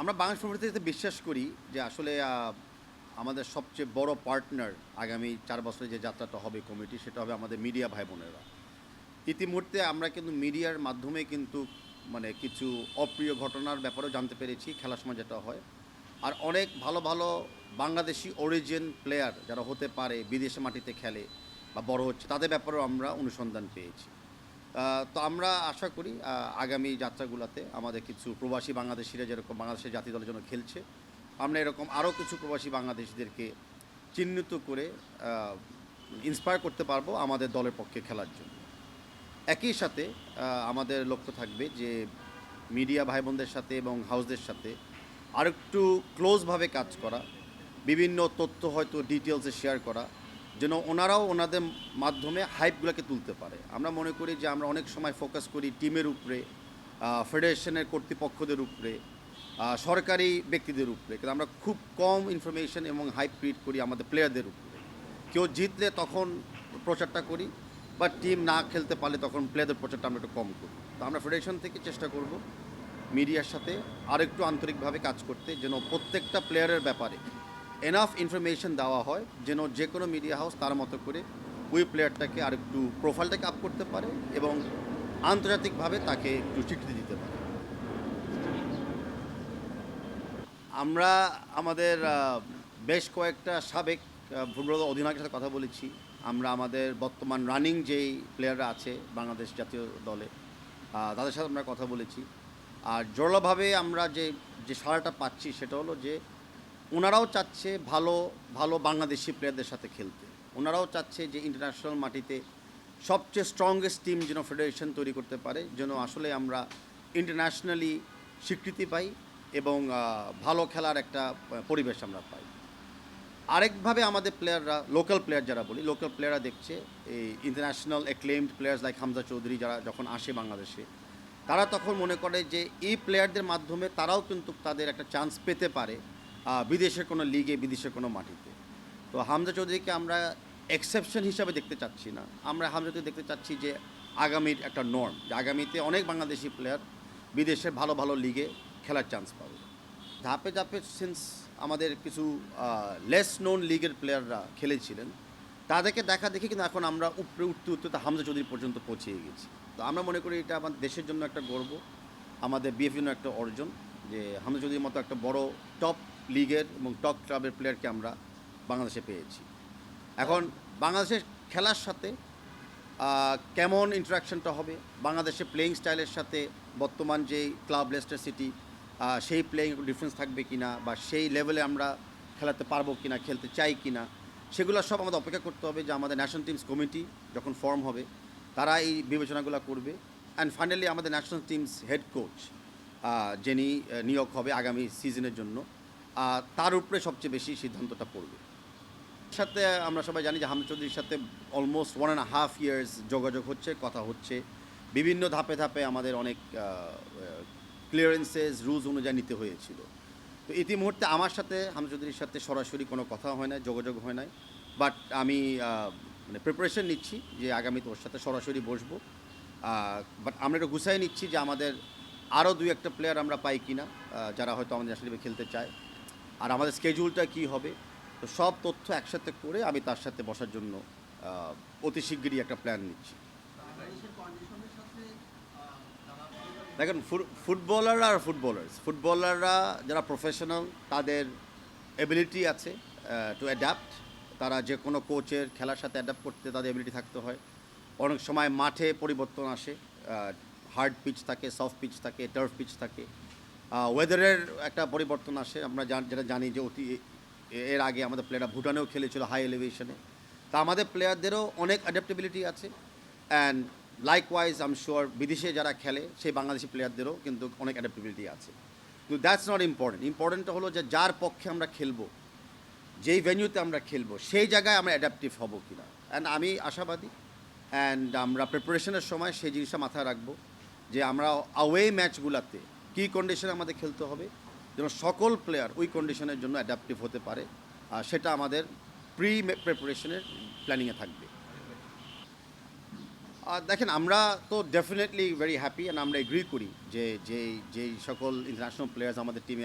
আমরা বাংলাদেশ প্রবৃত্তিতে বিশ্বাস করি যে আসলে আমাদের সবচেয়ে বড় পার্টনার আগামী চার বছরে যে যাত্রাটা হবে কমিটি সেটা হবে আমাদের মিডিয়া ভাই বোনেরা ইতিমধ্যে আমরা কিন্তু মিডিয়ার মাধ্যমে কিন্তু মানে কিছু অপ্রিয় ঘটনার ব্যাপারেও জানতে পেরেছি, খেলার সময় যেটা হয়। আর অনেক ভালো ভালো বাংলাদেশি অরিজিন প্লেয়ার যারা হতে পারে, বিদেশে মাটিতে খেলে বা বড় হচ্ছে, তাদের ব্যাপারেও আমরা অনুসন্ধান পেয়েছি। তো আমরা আশা করি আগামী যাত্রাগুলোতে আমাদের কিছু প্রবাসী বাংলাদেশিরা যেরকম বাংলাদেশের জাতীয় দলের জন্য খেলছে, আমরা এরকম আরও কিছু প্রবাসী বাংলাদেশিদেরকে চিহ্নিত করে ইন্সপায়ার করতে পারব আমাদের দলের পক্ষে খেলার জন্য। একই সাথে আমাদের লক্ষ্য থাকবে যে মিডিয়া ভাই বোনদের সাথে এবং হাউসদের সাথে আরেকটু ক্লোজভাবে কাজ করা, বিভিন্ন তথ্য হয়তো ডিটেলসে শেয়ার করা যেন ওনারাও ওনাদের মাধ্যমে হাইপগুলোকে তুলতে পারে। আমরা মনে করি যে আমরা অনেক সময় ফোকাস করি টিমের উপরে ফেডারেশনের কর্তৃপক্ষদের উপরে সরকারি ব্যক্তিদের উপরে। কিন্তু আমরা খুব কম ইনফরমেশন এবং হাইপ ক্রিয়েট করি আমাদের প্লেয়ারদের উপরে। কেউ জিতলে তখন প্রচারটা করি বা টিম না খেলতে পারলে তখন প্লেয়ারদের প্রচারটা আমরা একটু কম করি। তো আমরা ফেডারেশন থেকে চেষ্টা করব মিডিয়ার সাথে আরেকটু আন্তরিকভাবে কাজ করতে, যেন প্রত্যেকটা প্লেয়ারের ব্যাপারে এনাফ ইনফরমেশন দেওয়া হয় যেন যে কোনো মিডিয়া হাউস তার মতো করে ওই প্লেয়ারটাকে আরেকটু প্রোফাইলটাকে আপ করতে পারে এবং আন্তর্জাতিকভাবে তাকে একটু স্বীকৃতি দিতে পারে। আমরা আমাদের বেশ কয়েকটা সাবেক ফুটবল অধিনায়কের সাথে কথা বলেছি। আমরা আমাদের বর্তমান রানিং যেই প্লেয়াররা আছে বাংলাদেশ জাতীয় দলে তাদের সাথে আমরা কথা বলেছি। আর জোরালোভাবে আমরা যে যে সাড়াটা পাচ্ছি সেটা হলো যে ওনারাও চাচ্ছে ভালো ভালো বাংলাদেশি প্লেয়ারদের সাথে খেলতে। ওনারাও চাচ্ছে যে ইন্টারন্যাশনাল মাটিতে সবচেয়ে স্ট্রংগেস্ট টিম যেন ফেডারেশন তৈরি করতে পারে, যেন আসলে আমরা ইন্টারন্যাশনালি স্বীকৃতি পাই এবং ভালো খেলার একটা পরিবেশ আমরা পাই। আরেকভাবে আমাদের প্লেয়াররা লোকাল প্লেয়ার যারা বলি লোকাল প্লেয়াররা দেখছে, এই international acclaimed players like Hamza Chowdhury যারা যখন আসে বাংলাদেশে, তারা তখন মনে করে যে এই প্লেয়ারদের মাধ্যমে তারাও কিন্তু তাদের একটা চান্স পেতে পারে। আহ, বিদেশের কোনো লিগে বিদেশের কোনো মাটিতে। তো হামজা চৌধুরীকে আমরা এক্সেপশন হিসাবে দেখতে চাচ্ছি না। আমরা হামজা চৌধুরী দেখতে চাচ্ছি যে আগামীর একটা নর্ম যে আগামীতে অনেক বাংলাদেশি প্লেয়ার বিদেশের ভালো ভালো লিগে খেলার চান্স পাবে। ধাপে ধাপে সিন্স আমাদের কিছু লেস নোন লিগের প্লেয়াররা খেলেছিলেন তাদেরকে দেখা দেখি কিন্তু এখন আমরা উপরে উঠতে উঠতে তো হামজা চৌধুরী পর্যন্ত পৌঁছে গেছি। তো আমরা মনে করি এটা আমাদের দেশের জন্য একটা গর্ব আমাদের বিএফির একটা অর্জন যে হামজা চৌধুরীর মতো একটা বড় টপ লিগের এবং টপ ক্লাবের প্লেয়ারকে আমরা বাংলাদেশে পেয়েছি। এখন বাংলাদেশের খেলার সাথে কেমন ইন্টারাকশনটা হবে? বাংলাদেশের প্লেয়িং স্টাইলের সাথে বর্তমান যেই ক্লাব লেস্টার সিটি সেই প্লেয়িং ডিফারেন্স থাকবে কি না বা সেই লেভেলে আমরা খেলাতে পারব কিনা, খেলতে চাই কিনা, সেগুলো সব আমাদের অপেক্ষা করতে হবে যে আমাদের ন্যাশনাল টিমস কমিটি যখন ফর্ম হবে, তারা এই বিবেচনাগুলো করবে। অ্যান্ড ফাইনালি আমাদের ন্যাশনাল টিমস হেড কোচ যিনি নিয়োগ হবে আগামী সিজনের জন্য। আহ, তার উপরে সবচেয়ে বেশি সিদ্ধান্তটা পড়বে। সাথে আমরা সবাই জানি যে হামিদ চৌধুরীর সাথে almost one and half years যোগাযোগ হচ্ছে কথা হচ্ছে। বিভিন্ন ধাপে ধাপে আমাদের অনেক ক্লিয়ারেন্সেস রুলস অনুযায়ী নিতে হয়েছিল। তো ইতি মুহূর্তে আমার সাথে হামিদ চৌধুরীর সাথে সরাসরি কোনো কথা হয় না যোগাযোগ হয় নাই। বাট আমি মানে প্রিপারেশন নিচ্ছি যে আগামীতে ওর সাথে সরাসরি বসবো। বাট আমরা একটু গুছাই নিচ্ছি যে আমাদের আরও দুই একটা প্লেয়ার আমরা পাই কিনা যারা হয়তো আমাদের টিমে খেলতে চায়। আর আমাদের স্কেজুলটা কী হবে? তো সব তথ্য একসাথে করে আমি তার সাথে বসার জন্য অতি শিগগিরই একটা প্ল্যান নিচ্ছি। দেখেন ফুটবলাররা আর ফুটবলার্স, ফুটবলাররা যারা প্রফেশনাল তাদের এবিলিটি আছে টু অ্যাডাপ্ট তারা যে কোনো কোচের খেলার সাথে অ্যাডাপ্ট করতে তাদের এবিলিটি থাকতে হয়। অনেক সময় মাঠে পরিবর্তন আসে হার্ড পিচ থাকে সফট পিচ থাকে টার্ফ পিচ থাকে। ওয়েদারের একটা পরিবর্তন আসে। আমরা যেটা জানি যে অতি এর আগে আমাদের প্লেয়াররা ভুটানেও খেলেছিল হাই এলিভেশনে তা আমাদের প্লেয়ারদেরও অনেক অ্যাডাপ্টেবিলিটি আছে। অ্যান্ড লাইকওয়াইজ আম শিওর বিদেশে যারা খেলে, সেই বাংলাদেশি প্লেয়ারদেরও কিন্তু অনেক অ্যাডাপ্টেবিলিটি আছে। কিন্তু দ্যাটস নট ইম্পর্টেন্ট ইম্পর্টেন্টটা হলো যে যার পক্ষে আমরা খেলব, যেই ভেন্যুতে আমরা খেলব, সেই জায়গায় আমরা অ্যাডাপটিভ হব কিনা। অ্যান্ড আমি আশাবাদী। অ্যান্ড আমরা প্রিপারেশনের সময় সেই জিনিসটা মাথায় রাখব যে আমরা আওয়ে ম্যাচগুলোতে কী কন্ডিশনে আমাদের খেলতে হবে, যেন সকল প্লেয়ার ওই কন্ডিশনের জন্য অ্যাডাপ্টিভ হতে পারে, আর সেটা আমাদের প্রি প্রিপারেশনের প্ল্যানিংয়ে থাকবে। আর দেখেন, আমরা তো ডেফিনেটলি ভেরি হ্যাপি অ্যান্ড আমরা এগ্রি করি যে যেই যেই সকল ইন্টারন্যাশনাল প্লেয়ার্স আমাদের টিমে